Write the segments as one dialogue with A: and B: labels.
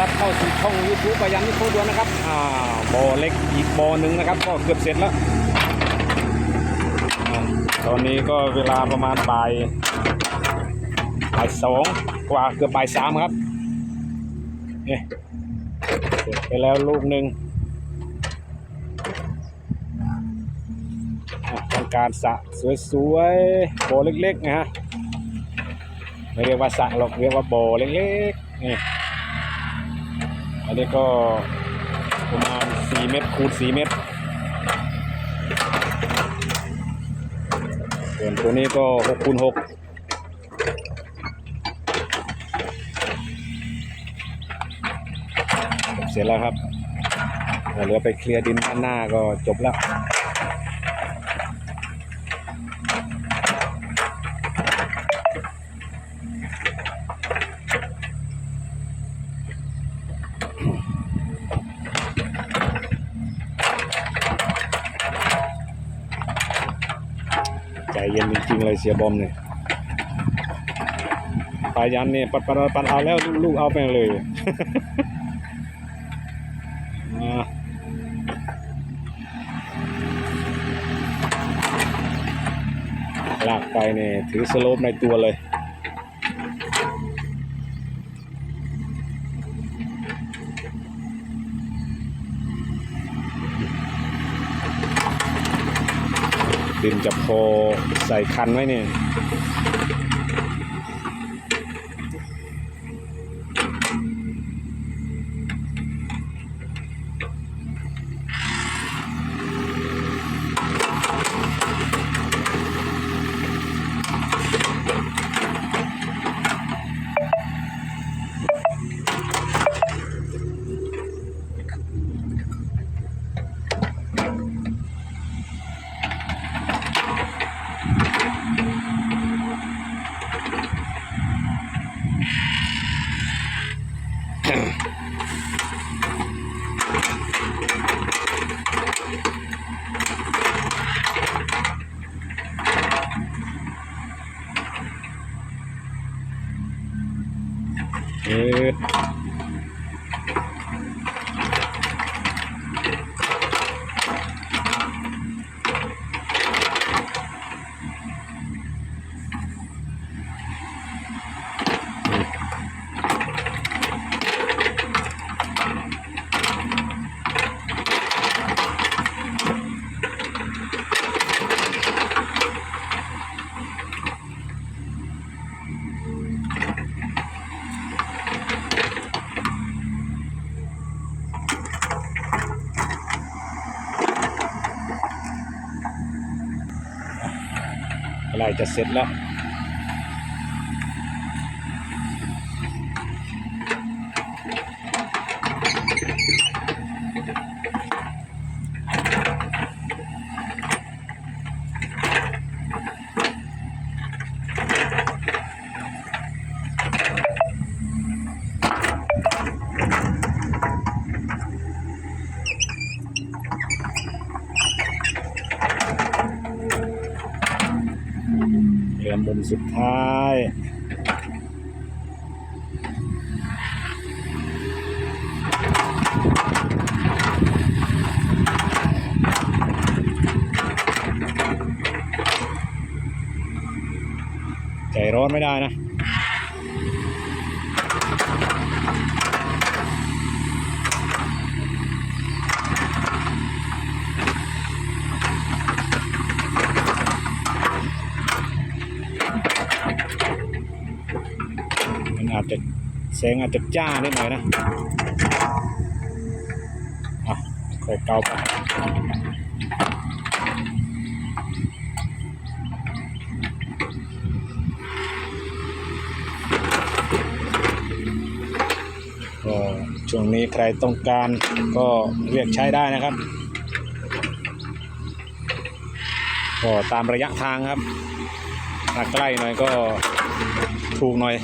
A: รับเข้าสู่ช่องยูทูบไปยังนิโคดวนนะครับอ่าบ่อเล็กอีกบ่อหนึ่งนะครับ ก็เกือบเสร็จแล้วอตอนนี้ก็เวลาประมาณบ่ายบ่ายสองกว่าเกือบบ่ายสามครับเนี่ยเสร็จไปแล้วลูกหนึ่งอะต้องการสระสวยๆบ่อเล็กๆนะฮะไม่เรียกว่าสระหรอกเรียกว่าบ่อเล็กๆนี่ อันนี้ก็ประมาณ4เมตรคูณ4เมตร ส่วนตัวนี้ก็6คูณ6เสร็จแล้วครับเหลือไปเคลียร์ดินด้านหน้าก็จบแล้ว เย็นจริงๆเลยเสียบอมเนี่ยปลายันเนี่ยปัดปัดปัดเอาแล้วลูกเอาไปเลยหลากไปเนี่ยถือสโลปในตัวเลย ดินจะพอใส่คันไว้เนี่ย เไรจะเสร็จแล้ว ลือมุมสุดท้ายใจร้อนไม่ได้นะ มันอาจจะ แสงอาจจะจ้านิดหน่อยนะอะค่อยเกาไปก็ช่วงนี้ใครต้องการก็เรียกใช้ได้นะครับ ก็ตามระยะทางครับถ้าใกล้หน่อยก็ถูกหน่อย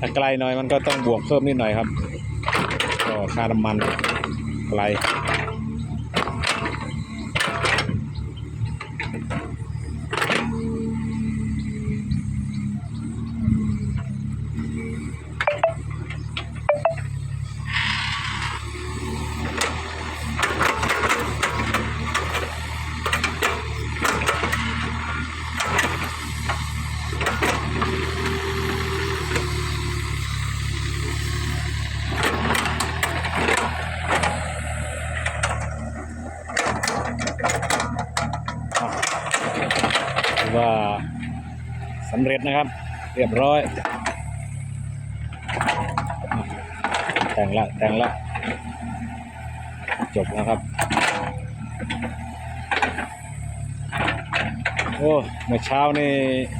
A: ถ้าไกลหน่อยมันก็ต้องบวกเพิ่มนิดหน่อยครับ ก็ค่าน้ำมันไกลำเร็จนะครับ เรียบร้อย แต่งละแต่งละจบแล้วครับ โอ้เมื่อเช้านี่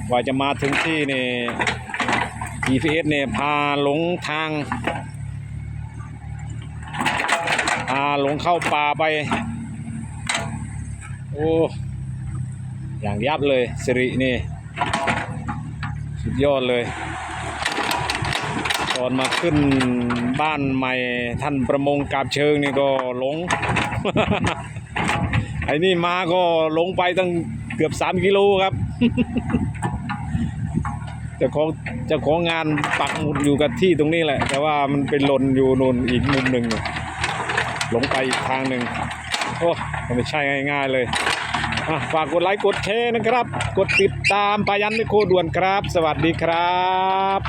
A: กว่าจะมาถึงที่นี่ GPS เนี่ยพาหลงทาง พาหลงเข้าป่าไป โอ้ อย่างยับเลยสิรินี่ สุดยอดเลยตอนมาขึ้นบ้านใหม่ท่านประมงกาบเชิงนี่ก็หลง ไอ้นี่มาก็ลงไปตั้งเกือบสามกิโลครับจ้าของจ้าของงานปักหมุดอยู่กับที่ตรงนี้แหละ แต่ว่ามันเป็นหล่นอยู่นู่นอีกมุมหนึ่งหลงไปอีกทางหนึ่งโอ้ไม่ใช่ง่าย ๆ เลย ฝากกดไลค์กดแชร์นะครับ กดติดตามปายันนิโคด่วนครับ สวัสดีครับ